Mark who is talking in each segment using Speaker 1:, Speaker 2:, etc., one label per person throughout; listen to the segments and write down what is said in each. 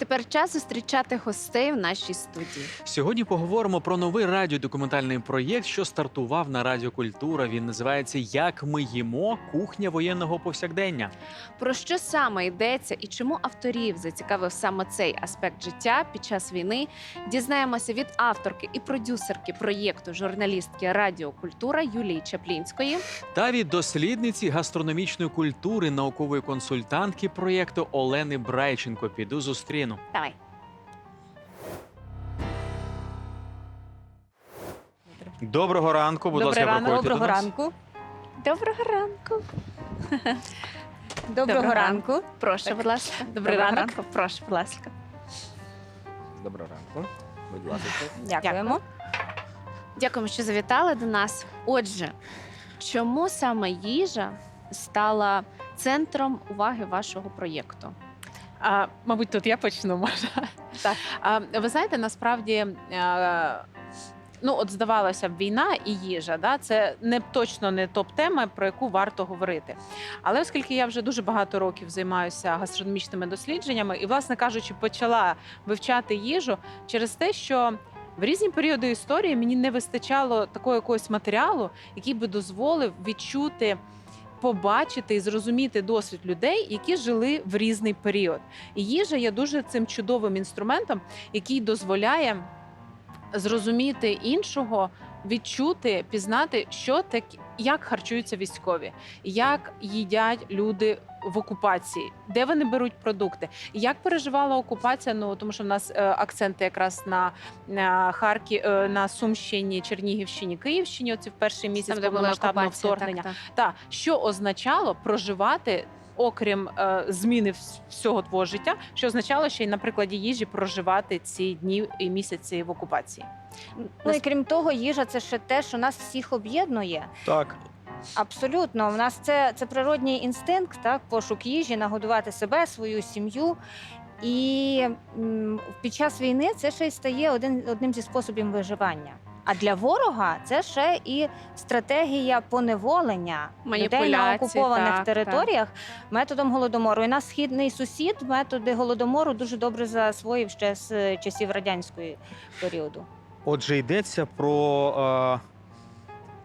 Speaker 1: тепер час зустрічати гостей в нашій студії.
Speaker 2: Сьогодні поговоримо про новий радіодокументальний проєкт, що стартував на Радіо Культура. Він називається Як ми їмо кухня воєнного повсякдення.
Speaker 1: Про що саме йдеться і чому авторів зацікавив саме цей аспект життя під час війни? Дізнаємося від авторки і продюсерки проєкту журналістки Радіо Культура Юлії Чаплінської.
Speaker 2: Та від дослідниці гастрономічної культури, наукової консультантки проєкту Олени Брайченко. Піду зустріну.
Speaker 1: Давай.
Speaker 2: Доброго ранку, будь
Speaker 3: Добрий
Speaker 2: ласка,
Speaker 3: ранок.
Speaker 2: проходьте
Speaker 3: Доброго
Speaker 2: до нас.
Speaker 3: ранку.
Speaker 1: Доброго ранку.
Speaker 3: Доброго,
Speaker 1: Доброго
Speaker 3: ранку.
Speaker 1: Прошу,
Speaker 3: Так.
Speaker 1: будь ласка.
Speaker 3: Добрий
Speaker 1: Доброго
Speaker 3: ранок.
Speaker 1: ранку. Прошу, будь ласка.
Speaker 4: Доброго ранку. Будь ласка.
Speaker 3: Дякуємо.
Speaker 1: Дякуємо, що завітали до нас. Отже, чому саме їжа стала центром уваги вашого проєкту?
Speaker 3: А, мабуть, тут я почну може.
Speaker 1: Так.
Speaker 3: А, ви знаєте, насправді. е, Ну, от здавалося б, війна і їжа, да, це не точно не топ-тема, про яку варто говорити. Але оскільки я вже дуже багато років займаюся гастрономічними дослідженнями і, власне кажучи, почала вивчати їжу через те, що в різні періоди історії мені не вистачало такого якогось матеріалу, який би дозволив відчути. Побачити і зрозуміти досвід людей, які жили в різний період. І їжа є дуже цим чудовим інструментом, який дозволяє зрозуміти іншого, відчути, пізнати, що так, як харчуються військові, як їдять люди в окупації, де вони беруть продукти, як переживала окупація. Ну тому що в нас е, акценти якраз на, на Харків, е, на Сумщині, Чернігівщині, Київщині. Оці в перший місяць повномасштабного вторгнення.
Speaker 1: Так,
Speaker 3: Та що означало проживати. Окрім е, зміни всього твого життя, що означало ще й на прикладі їжі проживати ці дні і місяці в окупації.
Speaker 5: Ну і крім того, їжа це ще те, що нас всіх об'єднує.
Speaker 2: Так.
Speaker 5: Абсолютно, у нас це, це природній інстинкт, так, пошук їжі, нагодувати себе, свою сім'ю. І м, під час війни це ще й стає один, одним зі способів виживання. А для ворога це ще і стратегія поневолення людей на окупованих
Speaker 1: так,
Speaker 5: територіях методом голодомору. І наш східний сусід методи голодомору дуже добре засвоїв ще з е, часів радянської періоду.
Speaker 6: Отже, йдеться про е,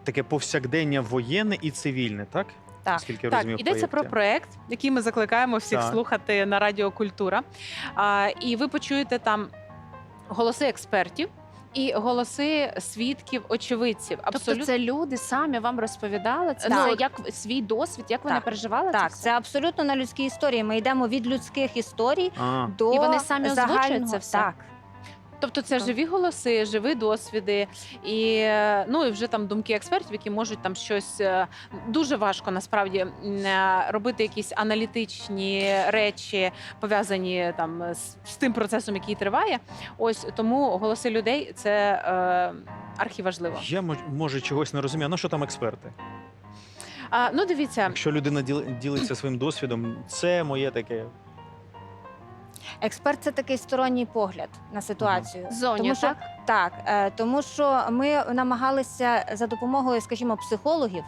Speaker 6: таке повсякдення воєнне і цивільне, так?
Speaker 5: Так.
Speaker 6: Скільки
Speaker 3: Так, йдеться про
Speaker 6: проєкті.
Speaker 3: проект, який ми закликаємо всіх
Speaker 6: Так.
Speaker 3: слухати на Радіо Культура. А, і ви почуєте там голоси експертів і голоси свідків, очевидців. Абсолютно
Speaker 1: Тобто це люди самі вам розповідали це, Ну, як свій досвід, як вони
Speaker 5: Так.
Speaker 1: переживали це
Speaker 5: Так,
Speaker 1: все?
Speaker 5: це абсолютно на людській історії. Ми йдемо від людських історій
Speaker 6: А,
Speaker 5: до
Speaker 1: І вони самі озвучують
Speaker 5: загального.
Speaker 1: це все?
Speaker 5: Так.
Speaker 3: Тобто це
Speaker 5: Так.
Speaker 3: живі голоси, живі досвіди, і е, ну і вже там думки експертів, які можуть там щось е, дуже важко насправді м, е, робити якісь аналітичні речі, пов'язані там з, з тим процесом, який триває. Ось тому голоси людей це е, архіважливо.
Speaker 6: я мож- може чогось не розумію. Ну що там експерти?
Speaker 3: А, ну дивіться,
Speaker 6: Якщо людина діли- ділиться своїм досвідом, це моє таке.
Speaker 5: Експерт це такий сторонній погляд на ситуацію.
Speaker 1: Зоня,
Speaker 5: тому, що,
Speaker 1: так?
Speaker 5: так, е, тому що ми намагалися за допомогою, скажімо, психологів.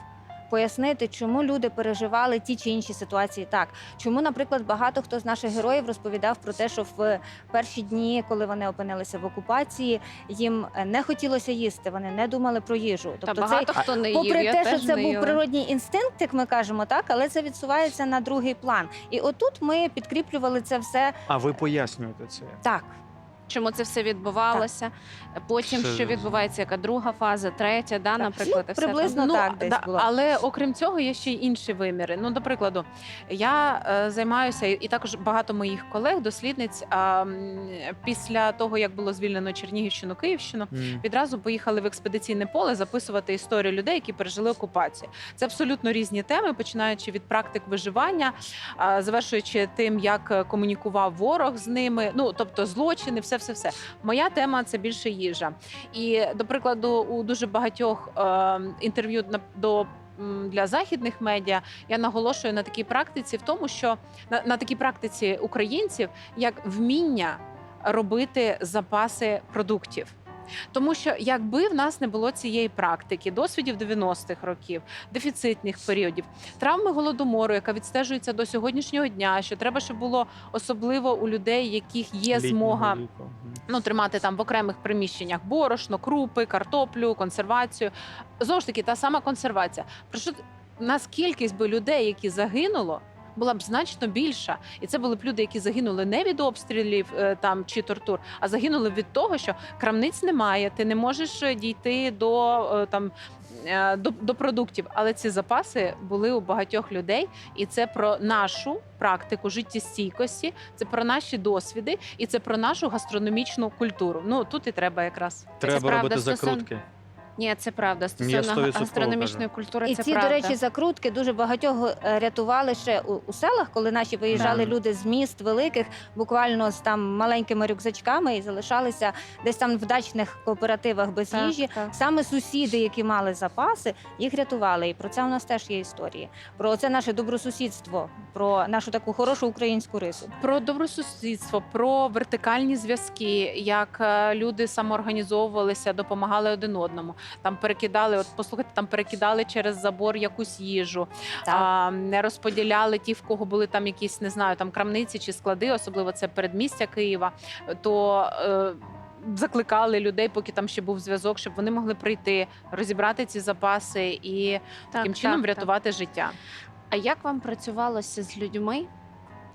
Speaker 5: Пояснити, чому люди переживали ті чи інші ситуації так. Чому, наприклад, багато хто з наших героїв розповідав про те, що в перші дні, коли вони опинилися в окупації, їм е, не хотілося їсти, вони не думали про їжу.
Speaker 1: Та
Speaker 5: Тобто
Speaker 1: багато
Speaker 5: цей
Speaker 1: хто не їв.
Speaker 5: Попри
Speaker 1: я
Speaker 5: те, що це був
Speaker 1: їла.
Speaker 5: природній інстинкт, як ми кажемо, так, але це відсувається на другий план. І отут ми підкріплювали це все
Speaker 6: А ви пояснюєте це?
Speaker 5: так.
Speaker 1: Чому це все відбувалося. Потім
Speaker 6: Це-
Speaker 1: що відбувається, яка друга фаза, третя, да, наприклад, і все
Speaker 5: приблизно
Speaker 1: там.
Speaker 5: Ну, так десь було.
Speaker 3: Але окрім цього, є ще й інші виміри. Ну, до прикладу, я е, займаюся, і і також багато моїх колег, дослідниць, а, м, після того, як було звільнено Чернігівщину, Київщину,
Speaker 6: М.
Speaker 3: відразу поїхали в експедиційне поле записувати історію людей, які пережили окупацію. Це абсолютно різні теми, починаючи від практик виживання, а, завершуючи тим, як е, комунікував ворог з ними. Ну тобто злочини, все, все, все. Моя тема це більше їжа. І до прикладу, у дуже багатьох е, інтерв'ю на до. Для західних медіа я наголошую на такій практиці, в тому, що на, на такій практиці українців як вміння робити запаси продуктів. Тому що якби в нас не було цієї практики, досвідів 90-х років, дефіцитних періодів, травми голодомору, яка відстежується до сьогоднішнього дня, що треба, щоб було особливо у людей, яких є змога
Speaker 6: віку.
Speaker 3: Ну, тримати там в окремих приміщеннях борошно, крупи, картоплю, консервацію. Знову ж таки, та сама консервація. Про що нас кількість би людей, які загинуло, була б значно більша, і це були б люди, які загинули не від обстрілів е, там чи тортур, а загинули від того, що крамниць немає, ти не можеш е, дійти до е, там. До, до продуктів, але ці запаси були у багатьох людей, і це про нашу практику життєстійкості, це про наші досвіди, і це про нашу гастрономічну культуру. Ну тут і треба якраз
Speaker 6: Треба
Speaker 1: правда,
Speaker 6: робити
Speaker 1: стосовно-
Speaker 6: закрутки.
Speaker 1: Ні, це правда. Стосовно
Speaker 6: 100%
Speaker 1: гастрономічної культури,
Speaker 5: І
Speaker 1: це
Speaker 5: ці,
Speaker 1: правда.
Speaker 5: до речі, закрутки дуже багатьох е, рятували ще у, у селах, коли наші виїжджали
Speaker 6: Так.
Speaker 5: люди з міст великих, буквально з там маленькими рюкзачками і залишалися десь там в дачних кооперативах без
Speaker 1: Так,
Speaker 5: їжі.
Speaker 1: так.
Speaker 5: Саме сусіди, які мали запаси, їх рятували. І про це у нас теж є історії. Про це наше добросусідство, про нашу таку хорошу українську рису.
Speaker 3: Про добросусідство, про вертикальні зв'язки, як е, люди самоорганізовувалися, допомагали один одному. Там перекидали, от послухайте, там перекидали через забор якусь їжу, а, не розподіляли ті, в кого були там якісь, не знаю, там крамниці чи склади, особливо це передмістя Києва. То е, закликали людей, поки там ще був зв'язок, щоб вони могли прийти, розібрати ці запаси і
Speaker 1: Так,
Speaker 3: таким чином
Speaker 1: так, так.
Speaker 3: врятувати життя.
Speaker 1: А як вам працювалося з людьми,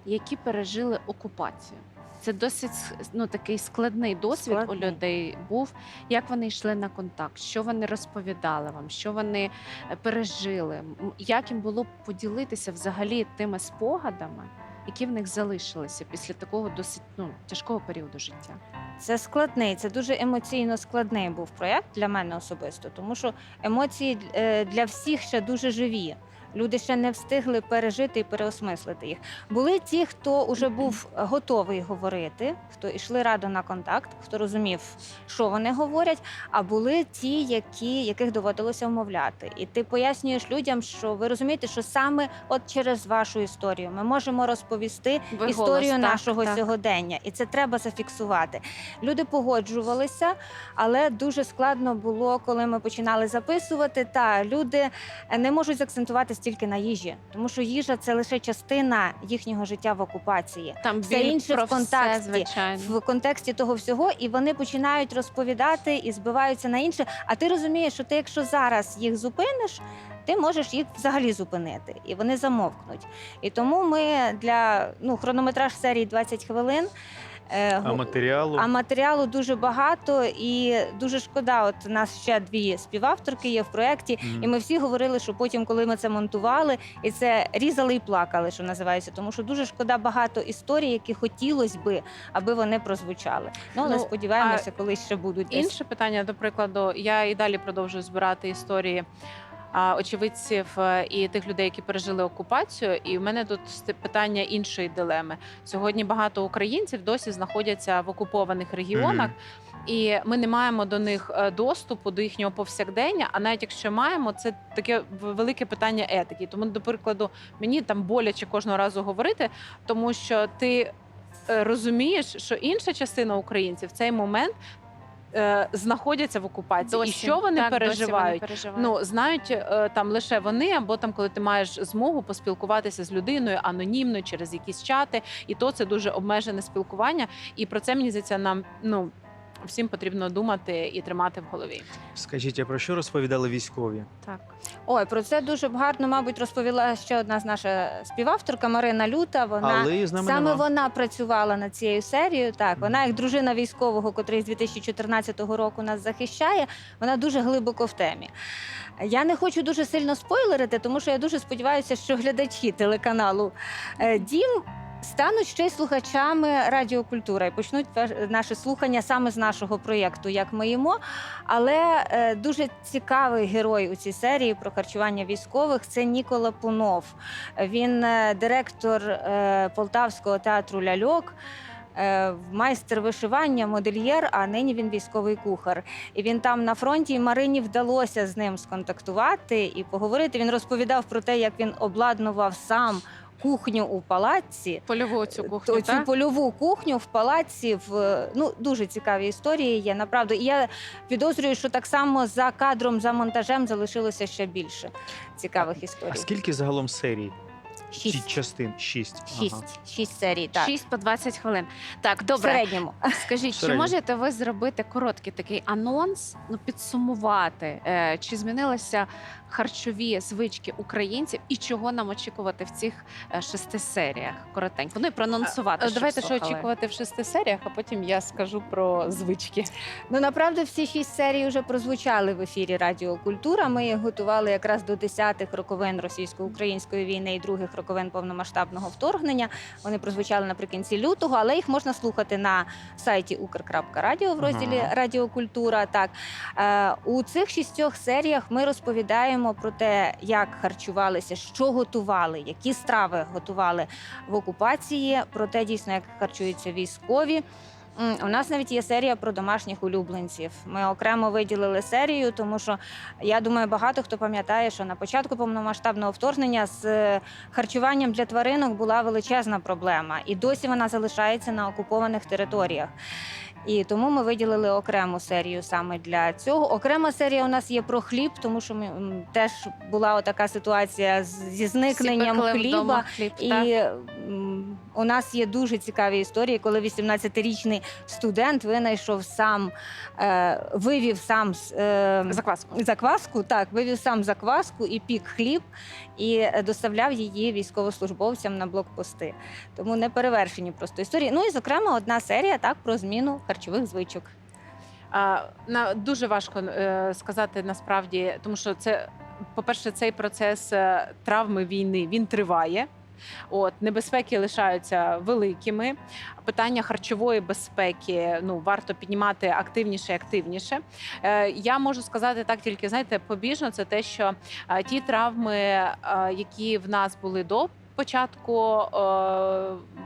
Speaker 1: які пережили окупацію? Це досить ну, такий складний досвід
Speaker 5: Складний.
Speaker 1: у людей був. Як вони йшли на контакт? Що вони розповідали вам? Що вони е, пережили? Як їм було поділитися взагалі тими спогадами, які в них залишилися після такого досить ну, тяжкого періоду життя?
Speaker 5: Це складний, це дуже емоційно складний був проєкт для мене особисто, тому що емоції е, для всіх ще дуже живі. Люди ще не встигли пережити і переосмислити їх. Були ті, хто вже був готовий говорити, хто йшли радо на контакт, хто розумів, що вони говорять. А були ті, які, яких доводилося вмовляти. І ти пояснюєш людям, що ви розумієте, що саме от через вашу історію ми можемо розповісти
Speaker 1: Ви
Speaker 5: історію
Speaker 1: голос,
Speaker 5: нашого
Speaker 1: так.
Speaker 5: сьогодення, і це треба зафіксувати. Люди погоджувалися, але дуже складно було, коли ми починали записувати. Та люди не можуть закцентувати стільки на їжі, тому що їжа це лише частина їхнього життя в окупації.
Speaker 1: Там
Speaker 5: Все інше в контексті,
Speaker 1: все, звичайно.
Speaker 5: В контексті того всього, і вони починають розповідати і збиваються на інше. А ти розумієш, що ти, якщо зараз їх зупиниш, ти можеш їх взагалі зупинити, і вони замовкнуть. І тому ми для ну хронометраж серії 20 хвилин. Е,
Speaker 6: А матеріалу
Speaker 5: а матеріалу дуже багато, і дуже шкода. От у нас ще дві співавторки є в проєкті, і ми всі говорили, що потім, коли ми це монтували, і це різали і плакали, що називається, тому що дуже шкода багато історій, які хотілося би, аби вони прозвучали. Ну але
Speaker 3: Ну,
Speaker 5: сподіваємося, колись ще будуть десь.
Speaker 3: Інше питання, до прикладу, я і далі продовжую збирати історії очевидців е, і тих людей, які пережили окупацію. І в мене тут питання іншої дилеми. Сьогодні багато українців досі знаходяться в окупованих регіонах. І ми не маємо до них е, доступу до їхнього повсякдення. А навіть якщо маємо, це таке велике питання етики. Тому, до прикладу, мені там боляче кожного разу говорити, тому що ти е, розумієш, що інша частина українців в цей момент е, знаходяться в окупації,
Speaker 1: Досі.
Speaker 3: і що вони
Speaker 1: Так, переживають?
Speaker 3: переживають.
Speaker 1: переживають.
Speaker 3: Ну знають е, там лише вони, або там, коли ти маєш змогу поспілкуватися з людиною анонімно через якісь чати, і то це дуже обмежене спілкування. І про це мені здається, нам ну всім потрібно думати і тримати в голові.
Speaker 6: скажіть, а про що розповідали військові?
Speaker 1: так.
Speaker 5: Ой, про це дуже гарно, мабуть, розповіла ще одна з наша співавторка Марина Люта. Вона
Speaker 6: Але з нами
Speaker 5: Саме
Speaker 6: нема.
Speaker 5: вона працювала над цією серією. Так, вона як дружина військового, котрий з 2014 року нас захищає. Вона дуже глибоко в темі. Я не хочу дуже сильно спойлерити, тому що я дуже сподіваюся, що глядачі телеканалу е, Дім. Стануть ще й слухачами радіокультури і почнуть наше слухання саме з нашого проєкту, як ми їмо. Але е, дуже цікавий герой у цій серії про харчування військових це Нікола Пунов. Він е, директор е, Полтавського театру Ляльок. е, Майстер вишивання, модельєр, а нині він військовий кухар. І він там на фронті. І Марині вдалося з ним сконтактувати і поговорити. Він розповідав про те, як він обладнував сам кухню у палаці.
Speaker 1: Польову цю кухню,
Speaker 5: цю
Speaker 1: так?
Speaker 5: польову кухню в палаці в ну дуже цікаві історії є. Направду, і я підозрюю, що так само за кадром, за монтажем залишилося ще більше цікавих історій.
Speaker 6: А скільки загалом серій?
Speaker 5: Шість.
Speaker 6: частин? Шість.
Speaker 5: Шість,
Speaker 6: Ага.
Speaker 5: шість серій, так.
Speaker 1: 6 по 20 хвилин. Так,
Speaker 5: В
Speaker 1: добре.
Speaker 5: середньому.
Speaker 1: Скажіть, чи
Speaker 6: Середньо.
Speaker 1: можете ви зробити короткий такий анонс, ну підсумувати, е, чи змінилися харчові звички українців і чого нам очікувати в цих е, шести серіях? Коротенько. Ну і проанонсувати. Щоб
Speaker 3: Давайте що
Speaker 1: слухали.
Speaker 3: очікувати в шести серіях, а потім я скажу про звички.
Speaker 5: Ну направду всі шість серій вже прозвучали в ефірі Радіо Культура. Ми їх готували якраз до десятих роковин російсько-української війни і других роковин повномасштабного вторгнення. Вони прозвучали наприкінці лютого, але їх можна слухати на сайті ukr.radio в розділі
Speaker 6: Ага.
Speaker 5: Радіо Культура. Так е, у цих шістьох серіях ми розповідаємо про те, як харчувалися, що готували, які страви готували в окупації, про те, дійсно, як харчуються військові. У нас навіть є серія про домашніх улюбленців. Ми окремо виділили серію, тому що я думаю, багато хто пам'ятає, що на початку повномасштабного вторгнення з е, харчуванням для тваринок була величезна проблема, і досі вона залишається на окупованих територіях. І тому ми виділили окрему серію саме для цього. Окрема серія у нас є про хліб, тому що ми м, теж була така ситуація з- зі зникненням
Speaker 1: пекли
Speaker 5: хліба.
Speaker 1: хліб,
Speaker 5: І
Speaker 1: так?
Speaker 5: м, у нас є дуже цікаві історії, коли 18-річний студент винайшов сам, е, вивів сам с- е,
Speaker 3: Закваску.
Speaker 5: закваску, так, вивів сам закваску і пік хліб, і е, доставляв її військовослужбовцям на блокпости. Тому не перевершені просто історії. Ну і зокрема одна серія так про зміну харчових звичок.
Speaker 3: На дуже важко е, сказати насправді, тому що це, по-перше, цей процес е, травми війни він триває. От небезпеки лишаються великими. Питання харчової безпеки ну варто піднімати активніше і активніше. Е, я можу сказати так, тільки знаєте, побіжно це те, що е, ті травми, е, які в нас були до. Початку е,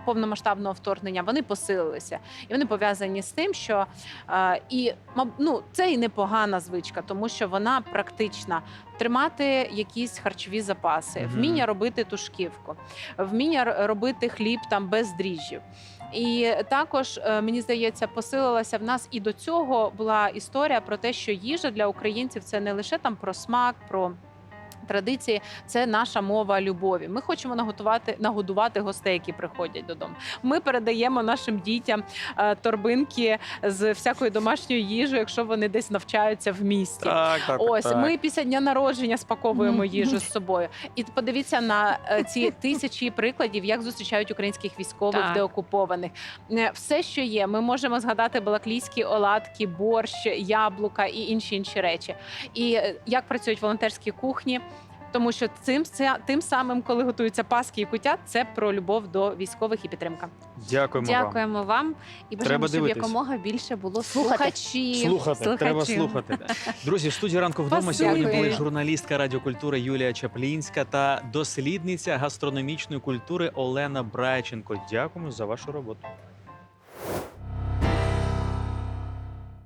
Speaker 3: повномасштабного вторгнення вони посилилися, і вони пов'язані з тим, що е, і ну, це і непогана звичка, тому що вона практична. Тримати якісь харчові запаси, вміння робити тушківку, вміння робити хліб там без дріжджів. І також е, мені здається, посилилася в нас і до цього була історія про те, що їжа для українців це не лише там про смак, про. Традиції це наша мова любові. Ми хочемо наготувати нагодувати гостей, які приходять додому. Ми передаємо нашим дітям е, торбинки з всякою домашньою їжею, якщо вони десь навчаються в місті.
Speaker 6: Так, так,
Speaker 3: Ось
Speaker 6: так.
Speaker 3: ми після дня народження спаковуємо їжу з собою. І подивіться на е, ці тисячі прикладів, як зустрічають українських військових
Speaker 1: Так.
Speaker 3: деокупованих. Е, Все, що є, ми можемо згадати балаклійські оладки, борщ, яблука і інші інші речі. І як працюють волонтерські кухні. Тому що цим ця- тим самим, коли готуються паски і кутя, це про любов до військових і підтримка.
Speaker 6: Дякуємо вам.
Speaker 1: Дякуємо вам і бажаємо,
Speaker 6: Треба
Speaker 1: щоб
Speaker 6: дивитись.
Speaker 1: якомога більше було
Speaker 5: Слухати.
Speaker 1: слухачів.
Speaker 6: Слухати, треба
Speaker 1: слухачів.
Speaker 6: слухати. Друзі, в студії ранку вдома
Speaker 3: Спасибі.
Speaker 6: сьогодні були журналістка радіокультури Юлія Чаплінська та дослідниця гастрономічної культури Олена Брайченко. Дякуємо за вашу роботу.